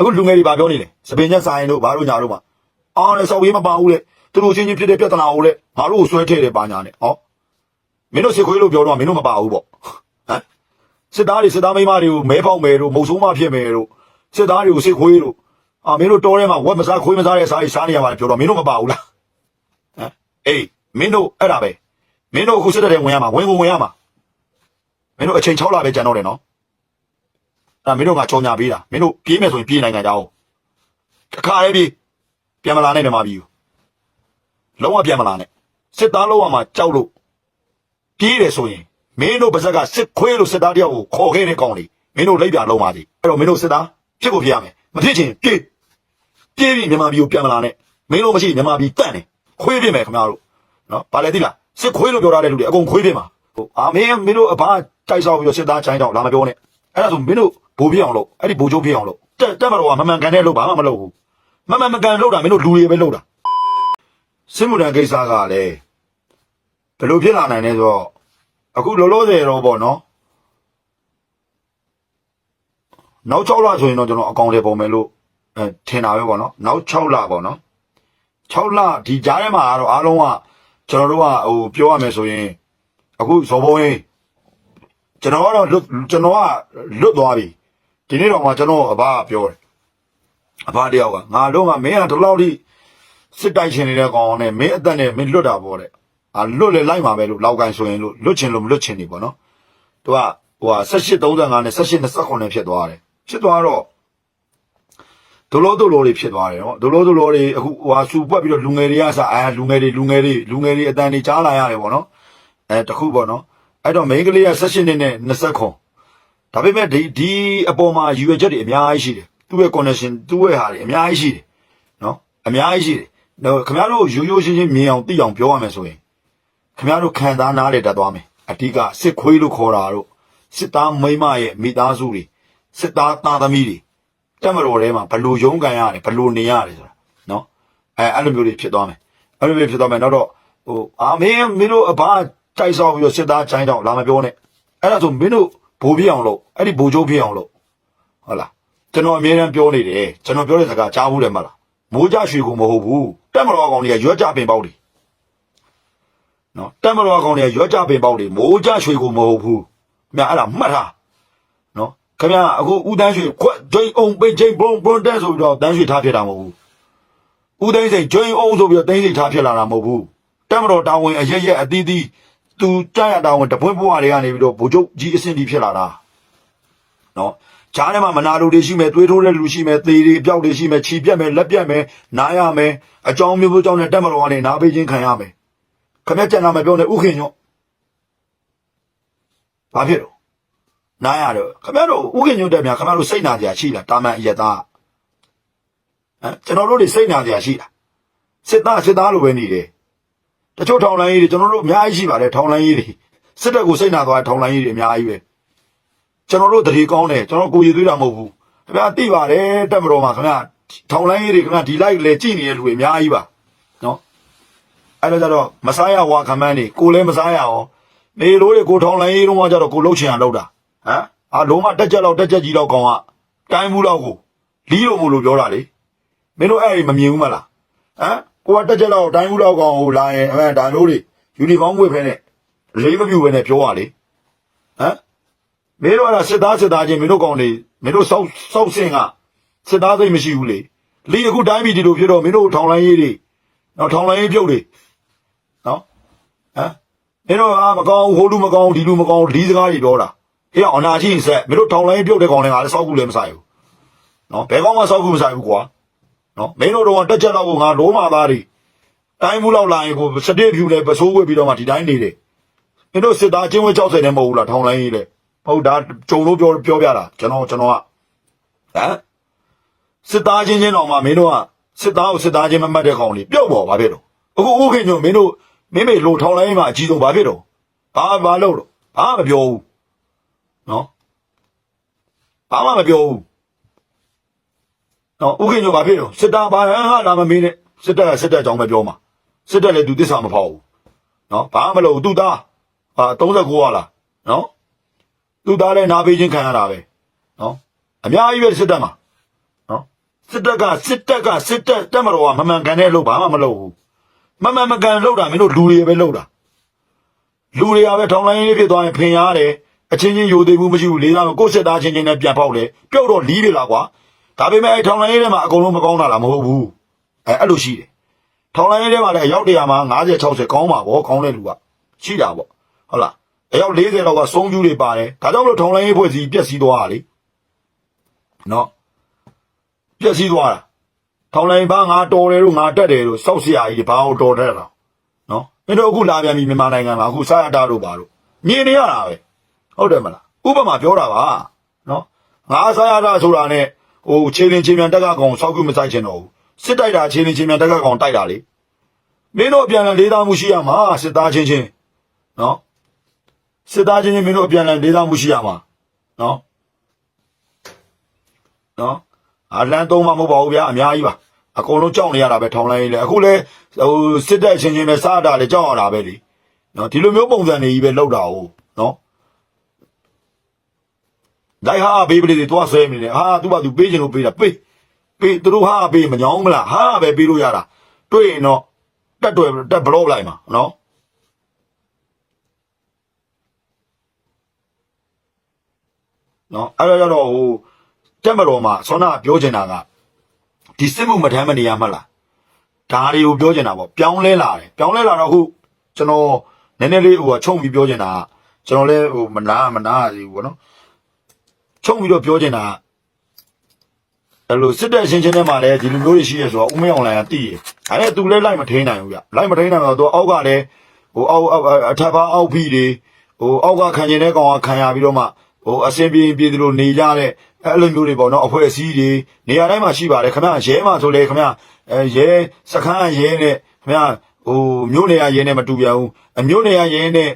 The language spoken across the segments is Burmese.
အခုလူငယ်တွေဗာပြောနေတယ်စပင်ချက်ဆိုင်တို့ဘာတို့ညာတို့မှာအားလည်းစောက်ရေးမပါဘူးလေသူတို့ချင်းချင်းဖြစ်တဲ့ပြဿနာကိုလေငါတို့ကိုဆွဲထည့်တယ်ပါညာနဲ့ဟောမင်းတို့စစ်ခွေးလို့ပြောတော့မင်းတို့မပါဘူးပေါ့ဟမ်စစ်သားတွေစစ်သားမိန်းမတွေကိုမဲပေါက်မယ်တို့မုံဆိုးမဖြစ်မယ်တို့စစ်သားတွေကိုစစ်ခွေးတို့အာမင်းတို့တောထဲမှာဝက်မစားခွေးမစားတဲ့စားကြီးစားနေရပါတယ်ပြောတော့မင်းတို့မပါဘူးလားဟမ်အေးမင်းတို့အဲ့ဒါပဲမင်းတို့အခုစစ်တပ်တွေဝင်ရမှာဝင်ဝင်ဝင်ရမှာမင်းတို့အချိန်6လပဲကြံတော့တယ်နော် အဲ့မင်းတို့ကကြောင်ညာပေးတာမင်းတို့ပြေးမယ်ဆိုရင်ပြေးနိုင်ငံကြအောင်တစ်ခါလေးပြေးပြန်မလာနဲ့မြန်မာပြည်ကိုလုံးဝပြန်မလာနဲ့စစ်သားလုံးဝမှာကြောက်လို့ပြေးတယ်ဆိုရင်မင်းတို့ပါဇက်ကစစ်ခွေးလို့စစ်သားတယောက်ကိုခေါ်ခဲ့တဲ့ကောင်လေးမင်းတို့လိုက်ပြလုံးပါသေးအဲ့တော့မင်းတို့စစ်သားဖြစ်ကိုဖြစ်ရမယ်မဖြစ်ချင်ပြေးပြေးပြီးမြန်မာပြည်ကိုပြန်မလာနဲ့မင်းတို့မရှိမြန်မာပြည်တန့်နေခွေးပြမယ်ခင်ဗျားတို့နော်ဗာလေသိလားစစ်ခွေးလို့ပြောထားတဲ့လူတွေအကုန်ခွေးပြမှာဟုတ်အာမင်းမင်းတို့အဘတိုက်ဆောက်ပြီးတော့စစ်သားချိုင်းတော့လာမပြောနဲ့အဲ့ဒါဆိုမင်းတို့ ဘိုးပြအောင်လို့အဲ့ဒီဘိုးချုပ်ပြအောင်လို့တက်တက်မတော်ကမမှန်ကန်တဲ့လို့ဘာမှမလုပ်ဘူးမမှန်မကန်လို့တာမင်းတို့လူတွေပဲလုပ်တာစစ်မှုထမ်းကိစ္စကလည်းဘယ်လိုဖြစ်လာနိုင်လဲဆိုတော့အခုလောလောဆယ်တော့ပေါ့နော်နောက်6လဆိုရင်တော့ကျွန်တော်အကောင့်တွေပုံမယ်လို့အဲထင်တာပဲပေါ့နော်နောက်6လပေါ့နော်6လဒီကြားထဲမှာကတော့အားလုံးကကျွန်တော်တို့ကဟိုပြောရမယ်ဆိုရင်အခုဇော်ဘုံကြီးကျွန်တော်ကတော့လွတ်ကျွန်တော်ကလွတ်သွားပြီ ဒီနေ့တော့မှကျွန်တော်အဘကပြောတယ်အဘတယောက်ကငါတော့ကမင်းကဒီလောက်ထိစစ်တိုက်ရှင်နေတဲ့ကောင်နဲ့မင်းအသက်နဲ့မင်းလွတ်တာပေါ့တဲ့အာလွတ်လေလိုက်မှာပဲလို့လောက်ကန်ဆိုရင်လို့လွတ်ချင်လို့မလွတ်ချင်နေပေါ့နော်သူကဟိုဟာ1835နဲ့1829ဖြစ်သွားတယ်ဖြစ်သွားတော့ဒလိုဒလိုတွေဖြစ်သွားတယ်နော်ဒလိုဒလိုတွေအခုဟိုဟာစူပွက်ပြီးတော့လူငယ်တွေကစအာလူငယ်တွေလူငယ်တွေလူငယ်တွေအတန်တွေကြားလာရတယ်ပေါ့နော်အဲတခုပေါ့နော်အဲ့တော့ main ကလေးက16နှစ်နဲ့20ခွန် ဒါပေမဲ့ဒီဒီအပေါ်မှာယူရချက်တွေအများကြီးရှိတယ်သူ့ရဲ့ connection သူ့ရဲ့ဟာတွေအများကြီးရှိတယ်နော်အများကြီးရှိတယ်တော့ခင်ဗျားတို့ရိုးရိုးရှင်းရှင်းမြင်အောင်သိအောင်ပြောရမယ်ဆိုရင်ခင်ဗျားတို့ခံစားနားလေတတ်သွားမယ်အဓိကစစ်ခွေးလို့ခေါ်တာတို့စစ်သားမိန်းမရဲ့မိသားစုတွေစစ်သားသားသမီးတွေတက်မတော်ထဲမှာဘလို့ရုန်းကန်ရတယ်ဘလို့နေရတယ်ဆိုတာနော်အဲအဲ့လိုမျိုးတွေဖြစ်သွားမယ်အဲ့လိုမျိုးဖြစ်သွားမယ်နောက်တော့ဟိုအာမင်းမင်းတို့အဘတိုက်ဆောက်ပြီးတော့စစ်သားချိုင်းတော့လာမပြောနဲ့အဲ့ဒါဆိုမင်းတို့ ဘိုးပြအောင်လို့အဲ့ဒီဘိုးကျိုးပြအောင်လို့ဟုတ်လားကျွန်တော်အမြဲတမ်းပြောနေတယ်ကျွန်တော်ပြောတဲ့စကားကြားဘူးတယ်မလားမိုးကြရွှေကိုမဟုတ်ဘူးတက်မတော်ကောင်တွေကရွက်ကြပင်ပေါက်တွေနော်တက်မတော်ကောင်တွေကရွက်ကြပင်ပေါက်တွေမိုးကြရွှေကိုမဟုတ်ဘူးခင်ဗျအဲ့ဒါမှတ်ထားနော်ခင်ဗျအခုဦးတန်းရွှေခွက်ဂျိန်အောင်ပိတ်ဂျိန်ဘုံဘုံတက်ဆိုပြီးတော့တန်းရွှေထားဖြစ်တာမဟုတ်ဘူးဦးသိန်းစိန်ဂျိန်အောင်ဆိုပြီးတော့တင်းစိန်ထားဖြစ်လာတာမဟုတ်ဘူးတက်မတော်တာဝန်အရက်ရက်အသီးသီး သူကြားရတာဝန်တပွင့်ဘွားတွေကနေပြီးတော့ဗိုလ်ချုပ်ကြီးအဆင့်ကြီးဖြစ်လာတာနော်ဂျားထဲမှာမနာလိုတွေရှိမယ်သွေးထိုးတဲ့လူရှိမယ်သေတွေအပြောက်တွေရှိမယ်ခြီပြက်မယ်လက်ပြက်မယ်နားရမယ်အကြောင်းမျိုးမျိုးကြောင့်နဲ့တက်မတော်ကနေနားပေးခြင်းခံရမယ်ခမက်ကြံတာမပြောနဲ့ဥခင်ညော့ဘာဖြစ်တော့နားရတော့ခမက်တို့ဥခင်ညော့တက်များခမက်တို့စိတ်နာကြရှိလားတာမန်အယက်သားဟမ်ကျွန်တော်တို့တွေစိတ်နာကြရှိလားစစ်သားစစ်သားလိုပဲနေတယ် တချို့ထောင်လိုင်းကြီးတွေကျွန်တော်တို့အများကြီးရှိပါတယ်ထောင်လိုင်းကြီးတွေစစ်တပ်ကိုစိတ်နာသွားတဲ့ထောင်လိုင်းကြီးတွေအများကြီးပဲကျွန်တော်တို့တတိကောင်းတယ်ကျွန်တော်ကိုရည်သွေးတာမဟုတ်ဘူးခင်ဗျာသိပါတယ်တက်မတော်မှာခင်ဗျာထောင်လိုင်းကြီးတွေခင်ဗျာဒီလိုက်လေကြည့်နေတဲ့လူတွေအများကြီးပါနော်အဲ့တော့ကျတော့မစားရဝါခမန်းနေကိုလည်းမစားရအောင်နေလို့တွေကိုထောင်လိုင်းကြီးတော့ကျတော့ကိုလှုပ်ချင်အောင်လှုပ်တာဟမ်အာလုံးမတက်ကြက်လောက်တက်ကြက်ကြီးတော့ကောင်ကတိုင်းမှုတော့ကိုလီးလို့မို့လို့ပြောတာလေမင်းတို့အဲ့ဒီမမြင်ဘူးမလားဟမ် ကိုကတက်ကြက်လောက်တိုင်းဦးလောက်ကောင်ဟိုလာရင်အဲဒါမျိုးတွေယူနီဖောင်းဝတ်ဖဲနဲ့လေးမပြူပဲနဲ့ပြောရလေဟမ်မင်းတို့အဲ့ဒါစစ်သားစစ်သားချင်းမင်းတို့ကောင်တွေမင်းတို့စောက်စောက်စင်ကစစ်သားသိမ်းမရှိဘူးလေလီအခုတိုင်းပြည်ဒီလိုဖြစ်တော့မင်းတို့ထောင်လိုင်းရေးတွေနော်ထောင်လိုင်းရေးပြုတ်တွေနော်ဟမ်မင်းတို့အာမကောင်းဟိုလူမကောင်းဒီလူမကောင်းလီစကားတွေပြောတာအေးအနာချင်းဆက်မင်းတို့ထောင်လိုင်းရေးပြုတ်တဲ့ကောင်တွေကလည်းစောက်ကူလည်းမဆိုင်ဘူးနော်ဘယ်ကောင်မှစောက်ကူမဆိုင်ဘူးကွာ နော်မင်းတို့တော့တက်ချက်တော့ကိုငါလုံးမသားတွေတိုင်းမှုလောက်လာရင်ကိုစတစ်ဖြူနဲ့ပစိုးဝက်ပြီးတော့မှဒီတိုင်းနေတယ်မင်းတို့စစ်သားချင်းဝဲ60နဲ့မဟုတ်ဘူးလားထောင်လိုင်းကြီးလေဟုတ်ဒါဂျုံလို့ပြောပြောပြတာကျွန်တော်ကျွန်တော်ကဟမ်စစ်သားချင်းချင်းတော့မှမင်းတို့ကစစ်သားကိုစစ်သားချင်းမမှတ်တဲ့ကောင်တွေပြုတ်ပေါ်ပါဖြစ်တော့အခုဥခင်ညိုမင်းတို့မင်းမေလိုထောင်လိုင်းမှာအကြီးဆုံးဘာဖြစ်တော့ဘာဘာလို့တော့ဘာမပြောဘူးနော်ဘာမှမပြောဘူး နော်ဥခင်ညိုဘာဖြစ်တော့စစ်တာဘာဟာလာမမင်းနဲ့စစ်တပ်ကစစ်တပ်အကြောင်းပဲပြောမှာစစ်တပ်လည်းသူတစ္ဆာမဖောက်ဘူးနော်ဘာမှမလုပ်ဘူးသူသားဟာ39ရလားနော်သူသားလည်းနာပေးခြင်းခံရတာပဲနော်အများကြီးပဲစစ်တပ်မှာနော်စစ်တပ်ကစစ်တပ်ကစစ်တပ်တက်မတော်ကမမှန်ကန်တဲ့လို့ဘာမှမလုပ်ဘူးမမှန်မကန်လုပ်တာမင်းတို့လူတွေပဲလုပ်တာလူတွေကပဲထောင်လိုင်းလေးဖြစ်သွားရင်ဖင်ရတယ်အချင်းချင်းယိုသေးဘူးမရှိဘူးလေးသားကိုစစ်သားချင်းချင်းနဲ့ပြန်ပေါက်လေပြုတ်တော့လီးတယ်လားကွာ ဒါပေမဲ့ထောင်လိုင်းရဲထဲမှာအကုန်လုံးမကောင်းတာလားမဟုတ်ဘူးအဲအဲ့လိုရှိတယ်ထောင်လိုင်းရဲထဲမှာလည်းအယောက်တရာမှာ50 60ကောင်းပါဗောကောင်းတဲ့လူကရှိတာဗောဟုတ်လားအယောက်40လောက်ကစုံကျူးတွေပါတယ်ဒါကြောင့်မလို့ထောင်လိုင်းရဲဖွဲ့စည်းပြက်စီးသွားတာလေနော်ပြက်စီးသွားတာထောင်လိုင်းဘာငါတော်တယ်လို့ငါတက်တယ်လို့စောက်စရာကြီးဘာအောင်တော်တယ်လားနော်မင်းတို့အခုလာပြန်ပြီမြန်မာနိုင်ငံမှာအခုစာရတာတို့ပါတို့မြင်နေရတာပဲဟုတ်တယ်မလားဥပမာပြောတာပါနော်ငါစာရတာဆိုတာနဲ့ ဟိုခြေလင်းခြေမြန်တက်ကကောင်စောက်ခုမဆိုင်ချင်တော့ဘူးစစ်တိုက်တာခြေလင်းခြေမြန်တက်ကကောင်တိုက်တာလေမင်းတို့အပြန်အလှန်လေးသားမှုရှိရမှာစစ်သားချင်းချင်းနော်စစ်သားချင်းချင်းမင်းတို့အပြန်အလှန်လေးသားမှုရှိရမှာနော်နော်အလန်သုံးမှမဟုတ်ပါဘူးဗျာအများကြီးပါအကုန်လုံးကြောက်နေရတာပဲထောင်လိုက်လေအခုလဲဟိုစစ်တပ်ချင်းချင်းပဲစားတာလေကြောက်ရတာပဲလေနော်ဒီလိုမျိုးပုံစံတွေကြီးပဲလောက်တာ哦နော် လိုက်ဟာဘေးပလေးတွေတွားဆွဲနေတယ်ဟာသူ့ဘာသူပေးချင်လို့ပေးတာပေးပေးသူတို့ဟာပေးမညောင်းမလားဟာပဲပေးလို့ရတာတွေ့ရင်တော့တက်တွေ့တက်ဘလော့လိုက်မှာနော်နော်အဲ့ဒါကြတော့ဟိုတက်မတော်မှာဆောနာပြောချင်တာကဒီစစ်မှုမထမ်းမနေရမှတ်လားဒါတွေကိုပြောချင်တာပေါ့ပြောင်းလဲလာတယ်ပြောင်းလဲလာတော့အခုကျွန်တော်နည်းနည်းလေးဟိုကချုံပြီးပြောချင်တာကကျွန်တော်လည်းဟိုမနာမနာရစီဘူးပေါ့နော် ချုံပြီးတော့ပြောချင်တာကအဲ့လိုစစ်တပ်ရှင်ချင်းထဲမှာလည်းဒီလိုမျိုးတွေရှိရဲဆိုတော့ဦးမင်းအောင်လိုင်ကတည်ရဒါနဲ့သူလည်းလိုက်မထိန်နိုင်ဘူးဗျလိုက်မထိန်နိုင်တော့သူအောက်ကလည်းဟိုအောက်အောက်အထက်ပါအောက်ဖီတွေဟိုအောက်ကခံကျင်တဲ့ကောင်ကခံရပြီးတော့မှဟိုအစင်ပြေးပြေးသလိုနေကြတဲ့အဲ့လိုမျိုးတွေပေါ့နော်အဖွဲ့အစည်းတွေနေရာတိုင်းမှာရှိပါတယ်ခင်ဗျရဲမှာဆိုလေခင်ဗျအဲရဲစခန်းရဲနဲ့ခင်ဗျဟိုမြို့နေရရဲနဲ့မတူပြန်ဘူးအမြို့နေရရဲနဲ့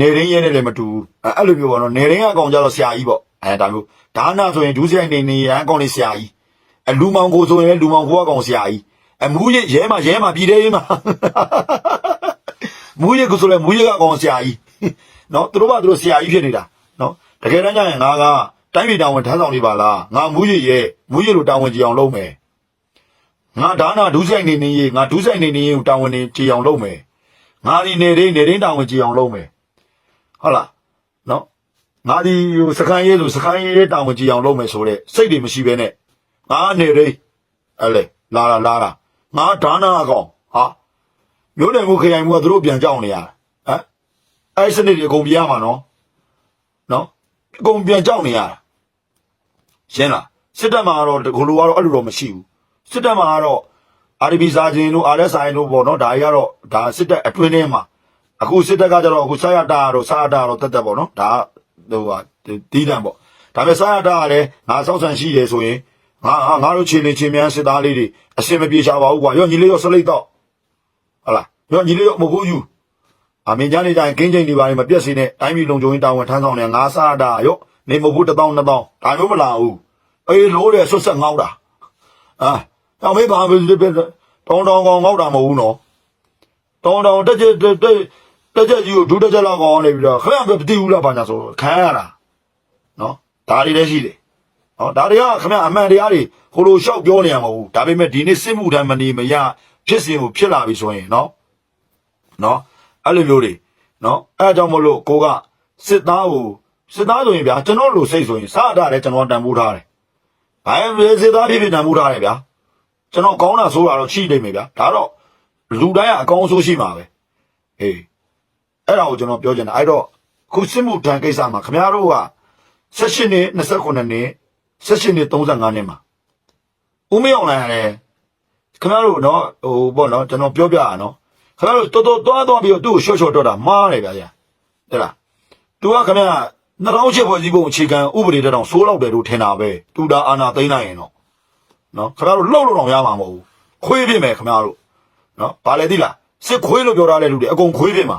နေရင်းရဲနဲ့လည်းမတူဘူးအဲ့လိုမျိုးပေါ့နော်နေရင်းအကောင်ကြတော့ဆရာကြီးပေါ့ အဲဒါမျိုးဒါနာဆိုရင်ဒူးဆိုင်နေနေရအကောင်လေးဆရာကြီးအလူမောင်ကိုဆိုရင်လူမောင်ကိုအကောင်ဆရာကြီးအမူးရဲရဲမှာရဲမှာပြည်တယ်ရဲမှာမူးရဲကိုဆိုလဲမူးရဲကအကောင်ဆရာကြီးနော်သူတို့ကသူတို့ဆရာကြီးဖြစ်နေတာနော်တကယ်တမ်းကျရင်ငါကတိုင်းပြည်တာဝန်ထမ်းဆောင်နေပါလားငါမူးရဲရဲမူးရဲလိုတာဝန်ကြည်အောင်လုပ်မယ်ငါဒါနာဒူးဆိုင်နေနေရေးငါဒူးဆိုင်နေနေရေးကိုတာဝန်နေကြည်အောင်လုပ်မယ်ငါဒီနေရင်းနေရင်းတာဝန်ကြည်အောင်လုပ်မယ်ဟုတ်လားနော် ငါဒီဟိုစကန်ရဲဆိုစကန်ရဲတာဝန်ကြည်အောင်လုပ်မယ်ဆိုတဲ့စိတ်တွေမရှိဘဲနဲ့ငါနေရင်းအဲ့လေလာလာလာလာငါဒါနာအကောင်ဟာမျိုးနယ်မှုခရိုင်မှုကသူတို့ပြန်ကြောက်နေရတာဟမ်အဲ့စနစ်တွေအကုန်ပြရမှာနော်နော်အကုန်ပြန်ကြောက်နေရတာရှင်းလားစစ်တပ်မှာကတော့ဒီလိုကတော့အဲ့လိုတော့မရှိဘူးစစ်တပ်မှာကတော့ RDB စာချင်းတို့ RSI တို့ပေါ့နော်ဒါကြီးကတော့ဒါစစ်တပ်အတွင်းထဲမှာအခုစစ်တပ်ကကြတော့အခုစာရတာတို့စာရတာတို့တက်တက်ပေါ့နော်ဒါ ဟိုဟာတီးတန့်ပေါ့ဒါပေမဲ့စာရတာကလည်းငါစောက်ဆန်ရှိတယ်ဆိုရင်ငါငါတို့ချင်းနေချင်းမြန်စစ်သားလေးတွေအစင်မပြေချပါဘူးကွာရောညီလေးရောစလိတ်တော့ဟုတ်လားရောညီလေးရောမဟုတ်ဘူးယူအမင်းကြားနေကြရင်ကင်းချိန်တွေပါရင်မပြက်စေနဲ့တိုင်းပြည်လုံခြုံရေးတာဝန်ထမ်းဆောင်နေငါစားတာရောနေမဟုတ်ဘူးတစ်တောင်းနှစ်တောင်းဒါမျိုးမလာဘူးအေးလို့တယ်ဆွတ်ဆက်ငေါက်တာအာတော့မေးပါဘူးတောင်းတောင်းကောင်ငေါက်တာမဟုတ်ဘူးနော်တောင်းတောင်းတက်ကြတက် တက်ကြကြီးကိုဒုတက်ကြလောက်ကောင်နေပြီးတော့ခင်ဗျာမသိဘူးလားဘာညာဆိုခံရတာနော်ဒါတွေလည်းရှိတယ်ဟောဒါတွေကခင်ဗျာအမှန်တရားတွေဟိုလိုလျှောက်ပြောနေရမှာမဟုတ်ဘူးဒါပေမဲ့ဒီနေ့စစ်မှုထမ်းမနေမရဖြစ်စဉ်ကိုဖြစ်လာပြီဆိုရင်နော်နော်အဲ့လိုမျိုးတွေနော်အဲ့အကြောင်းမလို့ကိုကစစ်သားကိုစစ်သားဆိုရင်ဗျာကျွန်တော်လိုစိတ်ဆိုရင်စားတာလည်းကျွန်တော်တန်ဖိုးထားတယ်။ဘာပဲစစ်သားဖြစ်ဖြစ်တန်ဖိုးထားတယ်ဗျာ။ကျွန်တော်ကောင်းတာဆိုတာတော့ရှိနေမယ်ဗျာ။ဒါတော့လူတိုင်းကအကောင်းဆိုးရှိမှာပဲ။ဟေး အဲ့ဒါကိုကျွန်တော်ပြောချင်တာအဲ့တော့ခုစစ်မှုတန်ကိစ္စမှာခင်ဗျားတို့က16နှစ်29နှစ်16နှစ်35နှစ်မှာဦးမေအောင်လိုင်းရတယ်ခင်ဗျားတို့နော်ဟိုပေါ့နော်ကျွန်တော်ပြောပြရအောင်နော်ခင်ဗျားတို့တော်တော်သွားသွားပြီးတော့သူ့ကိုရှော့ရှော့တော့တာမားတယ်ဗျာကြာတဲ့လား तू ကခင်ဗျာ2008ဖွဲ့စည်းပုံအခြေခံဥပဒေတောင်စိုးလောက်တယ်လို့ထင်တာပဲတူတာအာနာသိမ့်နိုင်ရင်တော့နော်ခင်ဗျားတို့လှုပ်လို့တော့ရမှာမဟုတ်ဘူးခွေးပြစ်မယ်ခင်ဗျားတို့နော်ဘာလဲသိလားစစ်ခွေးလို့ပြောထားတဲ့လူတွေအကုန်ခွေးပြစ်မှာ